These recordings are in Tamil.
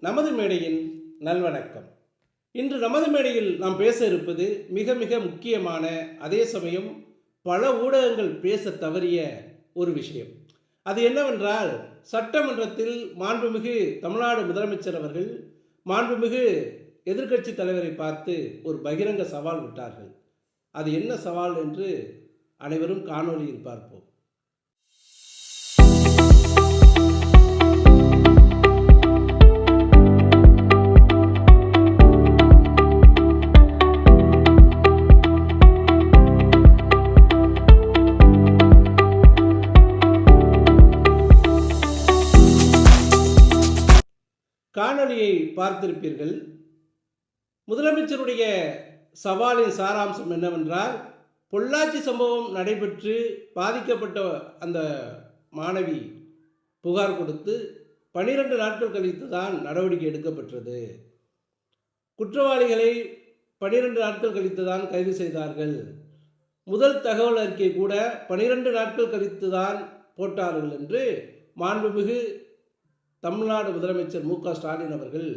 நமது மேடையின் நல்வணக்கம். இன்று நமது மேடையில் நாம் பேச இருப்பது மிக மிக முக்கியமான அதே சமயம் பல ஊடகங்கள் பேச தவறிய ஒரு விஷயம். அது என்னவென்றால் சட்டமன்றத்தில் மாண்புமிகு தமிழ்நாடு முதலமைச்சர் அவர்கள் மாண்புமிகு எதிர்க்கட்சி தலைவரை பார்த்து ஒரு பகிரங்க சவால் விட்டார்கள். அது என்ன சவால் என்று அனைவரும் காணொலியில் பார்ப்போம். பார்த்திருப்பீர்கள். முதலமைச்சருடைய சவாலின் சாராம்சம் என்னவென்றால் பொள்ளாச்சி சம்பவம் நடைபெற்று பாதிக்கப்பட்ட அந்த மாணவி புகார் கொடுத்து பனிரெண்டு நாட்கள் கழித்து தான் நடவடிக்கை எடுக்கப்பட்டது குற்றவாளிகளை பனிரெண்டு நாட்கள் கழித்து தான் கைது செய்தார்கள். முதல் தகவல் அறிக்கை கூட பனிரெண்டு நாட்கள் கழித்து தான் போட்டார்கள் என்று மாண்புமிகு தமிழ்நாடு முதலமைச்சர் மு க ஸ்டாலின் அவர்கள்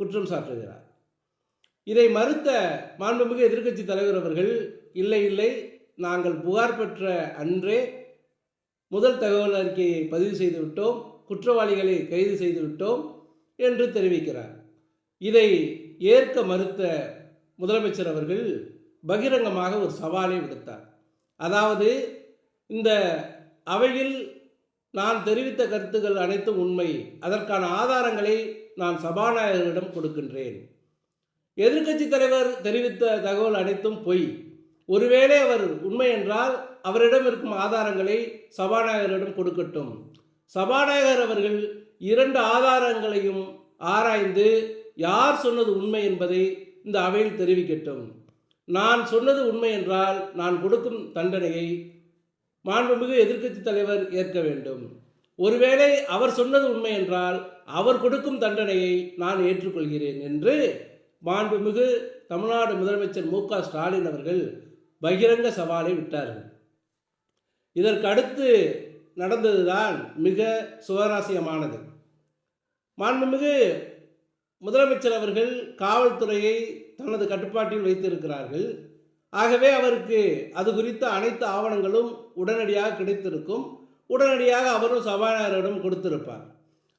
குற்றம் சாட்டுகிறார். இதை மறுத்த மாண்புமிகு எதிர்க்கட்சி தலைவர் அவர்கள் இல்லை இல்லை நாங்கள் புகார் பெற்ற அன்றே முதல் தகவல் அறிக்கையை பதிவு செய்துவிட்டோம் குற்றவாளிகளை கைது செய்துவிட்டோம் என்று தெரிவிக்கிறார். இதை ஏற்க மறுத்த முதலமைச்சர் அவர்கள் பகிரங்கமாக ஒரு சவாலை விடுத்தார். அதாவது இந்த அவையில் நான் தெரிவித்த கருத்துக்கள் அனைத்தும் உண்மை. அதற்கான ஆதாரங்களை நான் சபாநாயகரிடம் கொடுக்கின்றேன். எதிர்க்கட்சி தலைவர் தெரிவித்த தகவல் அனைத்தும் பொய். ஒருவேளை அவர் உண்மை என்றால் அவரிடம் இருக்கும் ஆதாரங்களை சபாநாயகரிடம் கொடுக்கட்டும். சபாநாயகர் அவர்கள் இரண்டு ஆதாரங்களையும் ஆராய்ந்து யார் சொன்னது உண்மை என்பதை இந்த அவையில் தெரிவிக்கட்டும். நான் சொன்னது உண்மை என்றால் நான் கொடுக்கும் தண்டனையை மாண்புமிகு எதிர்க்கட்சி தலைவர் ஏற்க வேண்டும். ஒருவேளை அவர் சொன்னது உண்மை என்றால் அவர் கொடுக்கும் தண்டனையை நான் ஏற்றுக்கொள்கிறேன் என்று மாண்புமிகு தமிழ்நாடு முதலமைச்சர் மு க ஸ்டாலின் அவர்கள் பகிரங்க சவாலை விட்டார்கள். இதற்கு அடுத்து நடந்ததுதான் மிக சுவாரஸ்யமானது. மாண்புமிகு முதலமைச்சர் அவர்கள் காவல்துறையை தனது கட்டுப்பாட்டில் வைத்திருக்கிறார்கள். ஆகவே அவருக்கு அது குறித்த அனைத்து ஆவணங்களும் உடனடியாக கிடைத்திருக்கும். உடனடியாக அவரும் சபாநாயகரிடம் கொடுத்திருப்பார்.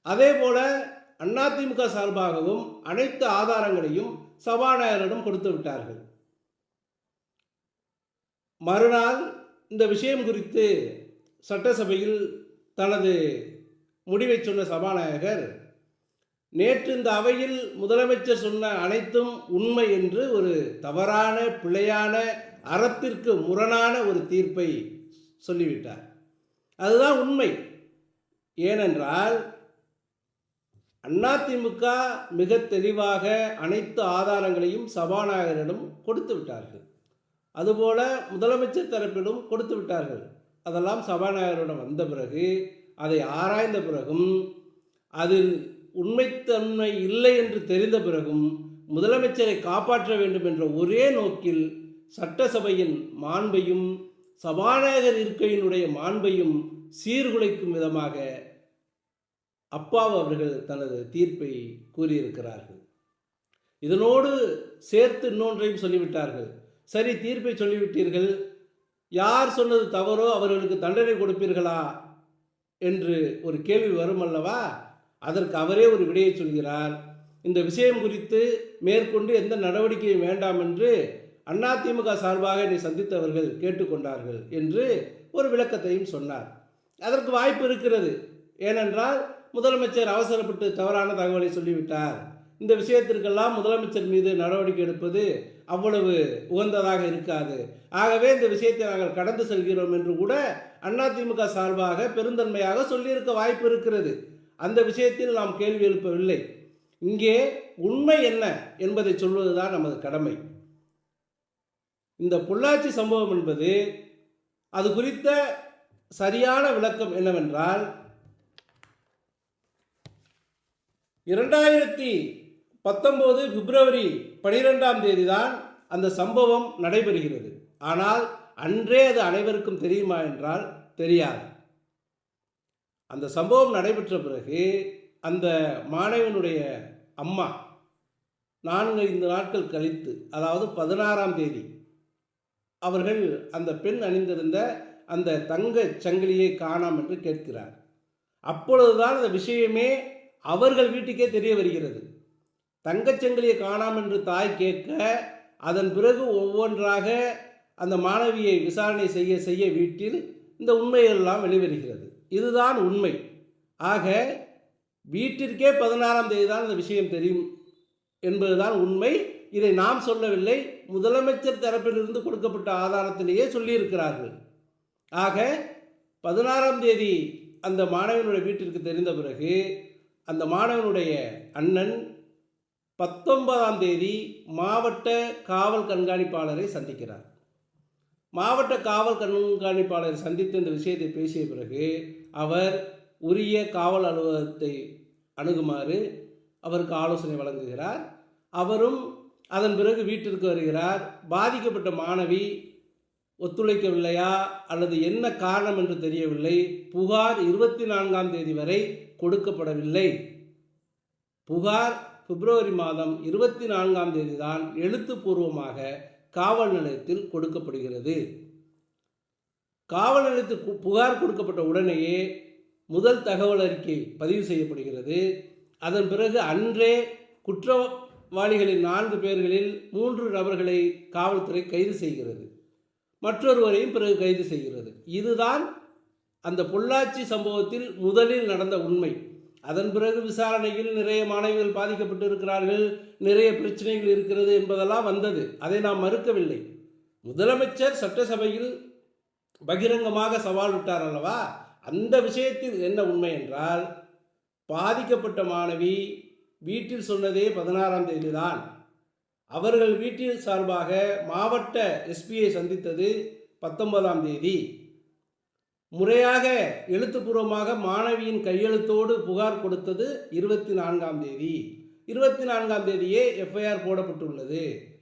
அதே போல அதிமுக சார்பாகவும் அனைத்து ஆதாரங்களையும் சபாநாயகரிடம் கொடுத்து விட்டார்கள். மறுநாள் இந்த விஷயம் குறித்து சட்டசபையில் தனது முடிவை சொன்ன சபாநாயகர் நேற்று இந்த அவையில் முதலமைச்சர் சொன்ன அனைத்தும் உண்மை என்று ஒரு தவறான பிழையான அறத்திற்கு முரணான ஒரு தீர்ப்பை சொல்லிவிட்டார். அதுதான் உண்மை. ஏனென்றால் அதிமுக மிக தெளிவாக அனைத்து ஆதாரங்களையும் சபாநாயகரிடம் கொடுத்து விட்டார்கள். அதுபோல முதலமைச்சர் தரப்பிலும் கொடுத்து விட்டார்கள். அதெல்லாம் சபாநாயகரிடம் வந்த பிறகு அதை ஆராய்ந்த பிறகும் அதில் உண்மைத்தன்மை இல்லை என்று தெரிந்த பிறகும் முதலமைச்சரை காப்பாற்ற வேண்டும் என்ற ஒரே நோக்கில் சட்டசபையின் மாண்பையும் சபாநாயகர் இருக்கையினுடைய மாண்பையும் சீர்குலைக்கும் விதமாக அப்பாவு அவர்கள் தனது தீர்ப்பை கூறியிருக்கிறார்கள். இதனோடு சேர்த்து இன்னொன்றையும் சொல்லிவிட்டார்கள். சரி தீர்ப்பை சொல்லிவிட்டீர்கள். யார் சொன்னது தவறோ அவர்களுக்கு தண்டனை கொடுப்பீர்களா? என்று ஒரு கேள்வி வரும் அல்லவா அதற்கு அவரே ஒரு விடையை சொல்கிறார். இந்த விஷயம் குறித்து மேற்கொண்டு எந்த நடவடிக்கையும் வேண்டாம் என்று அதிமுக சார்பாக என்னை சந்தித்தவர்கள் கேட்டுக்கொண்டார்கள் என்று ஒரு விளக்கத்தையும் சொன்னார். அதற்கு வாய்ப்பு இருக்கிறது. ஏனென்றால் முதலமைச்சர் அவசரப்பட்டு தவறான தகவலை சொல்லிவிட்டார். இந்த விஷயத்திற்கெல்லாம் முதலமைச்சர் மீது நடவடிக்கை எடுப்பது அவ்வளவு உகந்ததாக இருக்காது. ஆகவே இந்த விஷயத்தை நாங்கள் கடந்து செல்கிறோம் என்று கூட அதிமுக சார்பாக பெருந்தன்மையாக சொல்லியிருக்க வாய்ப்பு இருக்கிறது. அந்த விஷயத்தில் நாம் கேள்வி எழுப்பவில்லை. இங்கே உண்மை என்ன என்பதை சொல்வதுதான் நமது கடமை. இந்த பொள்ளாச்சி சம்பவம் என்பது அது குறித்த சரியான விளக்கம் என்னவென்றால் இரண்டாயிரத்தி பத்தொம்போது பிப்ரவரி பனிரெண்டாம் தேதி தான் அந்த சம்பவம் நடைபெறுகிறது. ஆனால் அன்றே அது அனைவருக்கும் தெரியுமா என்றால் தெரியாது. அந்த சம்பவம் நடைபெற்ற பிறகு அந்த மாணவனுடைய அம்மா நான்கு ஐந்து நாட்கள் கழித்து அதாவது பதினாறாம் தேதி அவர்கள் அந்த பெண் அணிந்திருந்த அந்த தங்கச் சங்கிலியை காணாம் என்று கேட்கிறார். அப்பொழுதுதான் அந்த விஷயமே அவர்கள் வீட்டுக்கே தெரிய வருகிறது. தங்கச் சங்கிலியை காணாம் என்று தாய் கேட்க அதன் பிறகு ஒவ்வொன்றாக அந்த மாணவியை விசாரணை செய்ய செய்ய வீட்டில் இந்த உண்மையெல்லாம் வெளிவருகிறது. இதுதான் உண்மை. ஆக வீட்டிற்கே பதினாறாம் தேதி தான் இந்த விஷயம் தெரியும் என்பதுதான் உண்மை. இதை நாம் சொல்லவில்லை. முதலமைச்சர் தரப்பிலிருந்து கொடுக்கப்பட்ட ஆதாரத்திலேயே சொல்லியிருக்கிறார்கள். ஆக பதினாறாம் தேதி அந்த மாணவனுடைய வீட்டிற்கு தெரிந்த பிறகு அந்த மாணவனுடைய அண்ணன் பத்தொன்பதாம் தேதி மாவட்ட காவல் கண்காணிப்பாளரை சந்திக்கிறார். மாவட்ட காவல் கண்காணிப்பாளரை சந்தித்து இந்த விஷயத்தை பேசிய பிறகு அவர் உரிய காவல் அலுவலகத்தை அணுகுமாறு அவருக்கு ஆலோசனை வழங்குகிறார். அவரும் அதன் பிறகு வீட்டிற்கு வருகிறார். பாதிக்கப்பட்ட மாணவி ஒத்துழைக்கவில்லையா அல்லது என்ன காரணம் என்று தெரியவில்லை. புகார் இருபத்தி நான்காம் தேதி வரை கொடுக்கப்படவில்லை. புகார் பிப்ரவரி மாதம் இருபத்தி நான்காம் தேதி தான் எழுத்துப்பூர்வமாக காவல் நிலையத்தில் கொடுக்கப்படுகிறது. காவல் நிலையத்தில் புகார் கொடுக்கப்பட்ட உடனேயே முதல் தகவல் அறிக்கை பதிவு செய்யப்படுகிறது. அதன் பிறகு அன்றே குற்றவாளிகளின் நான்கு பேர்களில் மூன்று நபர்களை காவல்துறை கைது செய்கிறது. மற்றொருவரையும் பிறகு கைது செய்கிறது. இதுதான் அந்த பொள்ளாச்சி சம்பவத்தில் முதலில் நடந்த உண்மை. அதன் பிறகு விசாரணையில் நிறைய மாணவிகள் பாதிக்கப்பட்டு இருக்கிறார்கள் நிறைய பிரச்சனைகள் இருக்கிறது என்பதெல்லாம் வந்தது. அதை நாம் மறுக்கவில்லை. முதலமைச்சர் சட்டசபையில் பகிரங்கமாக சவால் விட்டார் அல்லவா? அந்த விஷயத்தில் என்ன உண்மை என்றால் பாதிக்கப்பட்ட மாணவி வீட்டில் சொன்னதே பதினாறாம் தேதி தான் அவர்கள் வீட்டில் சார்பாக மாவட்ட எஸ்பியை சந்தித்தது பத்தொன்பதாம் தேதி. முறையாக எழுத்துப்பூர்வமாக மாணவியின் கையெழுத்தோடு புகார் கொடுத்தது இருபத்தி நான்காம் தேதி இருபத்தி நான்காம் தேதியே எஃப்ஐஆர் போடப்பட்டுள்ளது.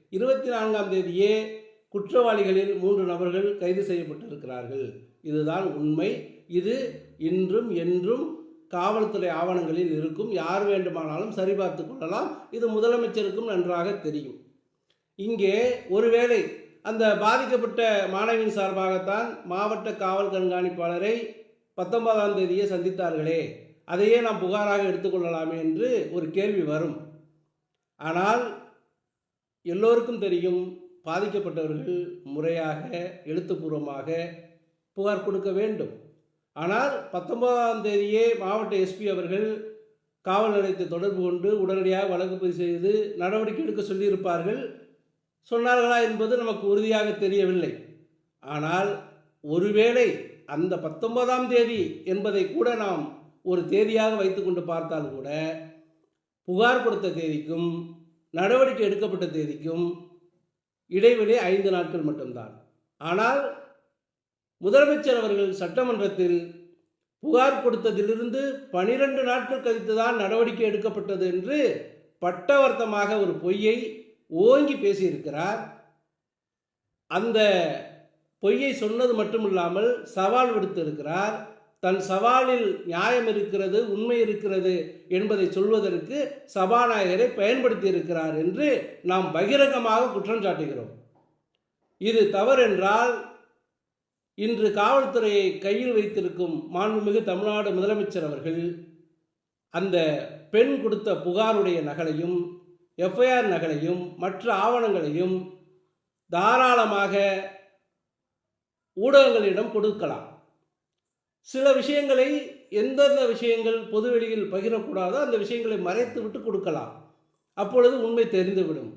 இருபத்தி நான்காம் தேதியே குற்றவாளிகளில் மூன்று நபர்கள் கைது செய்யப்பட்டிருக்கிறார்கள். இதுதான் உண்மை. இது இன்றும் என்றும் காவல்துறை ஆவணங்களில் இருக்கும். யார் வேண்டுமானாலும் சரிபார்த்து கொள்ளலாம். இது முதலமைச்சருக்கும் நன்றாக தெரியும். இங்கே ஒருவேளை அந்த பாதிக்கப்பட்ட மாணவியின் சார்பாகத்தான் மாவட்ட காவல் கண்காணிப்பாளரை பத்தொன்பதாம் தேதியை சந்தித்தார்களே. அதையே நாம் புகாராக எடுத்துக்கொள்ளலாமே என்று ஒரு கேள்வி வரும். ஆனால் எல்லோருக்கும் தெரியும் பாதிக்கப்பட்டவர்கள் முறையாக எழுத்துப்பூர்வமாக புகார் கொடுக்க வேண்டும். ஆனால் பத்தொன்பதாம் தேதியே மாவட்ட எஸ்பி அவர்கள் காவல் நிலையத்தை தொடர்பு கொண்டு உடனடியாக வழக்கு பதிவு செய்து நடவடிக்கை எடுக்க சொல்லியிருப்பார்கள். சொன்னார்களா என்பது நமக்கு உறுதியாக தெரியவில்லை. ஆனால் ஒருவேளை அந்த பத்தொன்பதாம் தேதி என்பதை கூட நாம் ஒரு தேதியாக வைத்துக்கொண்டு பார்த்தால் கூட புகார் கொடுத்த தேதிக்கும் நடவடிக்கை எடுக்கப்பட்ட தேதிக்கும் இடைவெளி ஐந்து நாட்கள் மட்டும்தான். ஆனால் முதலமைச்சர் அவர்கள் சட்டமன்றத்தில் புகார் கொடுத்ததிலிருந்து பனிரெண்டு நாட்கள் கழித்து தான் நடவடிக்கை எடுக்கப்பட்டது என்று பட்டவர்த்தமாக ஒரு பொய்யை ஓங்கி பேசியிருக்கிறார். அந்த பொய்யை சொன்னது மட்டுமில்லாமல் சவால் விடுத்திருக்கிறார். தன் சவாலில் நியாயம் இருக்கிறது உண்மை இருக்கிறது என்பதை சொல்வதற்கு சபாநாயகரை பயன்படுத்தி இருக்கிறார் என்று நாம் பகிரங்கமாக குற்றம் சாட்டுகிறோம். இது தவறென்றால் இன்று காவல்துறையை கையில் வைத்திருக்கும் மாண்புமிகு தமிழ்நாடு முதலமைச்சர் அவர்கள் அந்த பெண் கொடுத்த புகாருடைய நகலையும் எஃப்ஐஆர் நகலையும் மற்ற ஆவணங்களையும் தாராளமாக ஊடகங்களிடம் கொடுக்கலாம். சில விஷயங்களை எந்தெந்த விஷயங்கள் பொதுவெளியில் பகிரக்கூடாதோ அந்த விஷயங்களை மறைத்து விட்டு கொடுக்கலாம். அப்பொழுது உண்மை தெரிந்துவிடும்.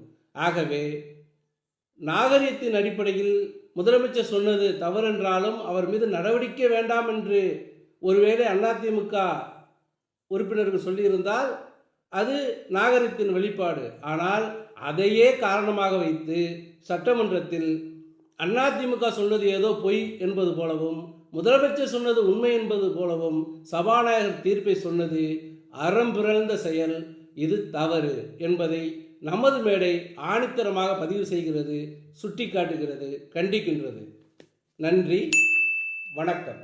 ஆகவே நாகரிகத்தின் அடிப்படையில் முதலமைச்சர் சொன்னது தவறென்றாலும் அவர் மீது நடவடிக்கை வேண்டாம் என்று ஒருவேளை அதிமுக உறுப்பினர்கள் சொல்லியிருந்தால் அது நாகரிகத்தின் வெளிப்பாடு. ஆனால் அதையே காரணமாக வைத்து சட்டமன்றத்தில் அதிமுக சொன்னது ஏதோ பொய் என்பது போலவும் முதலமைச்சர் சொன்னது உண்மை என்பது போலவும் சபாநாயகர் தீர்ப்பை சொன்னது அறம் பிறழ்ந்த செயல் இது தவறு என்பதை நமது மேடை ஆணித்தரமாக பதிவு செய்கிறது சுட்டிக்காட்டுகிறது கண்டிக்கின்றது. நன்றி வணக்கம்.